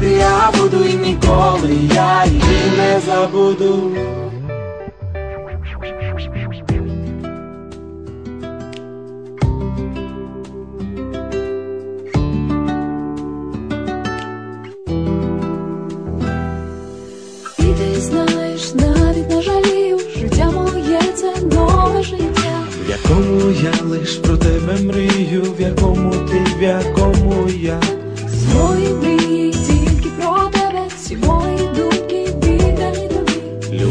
Любити я буду і ніколи я її не забуду. І ти знаєш, навіть не жалію, життя моє це нове життя. В якому я лиш про тебе мрію,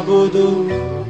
буду і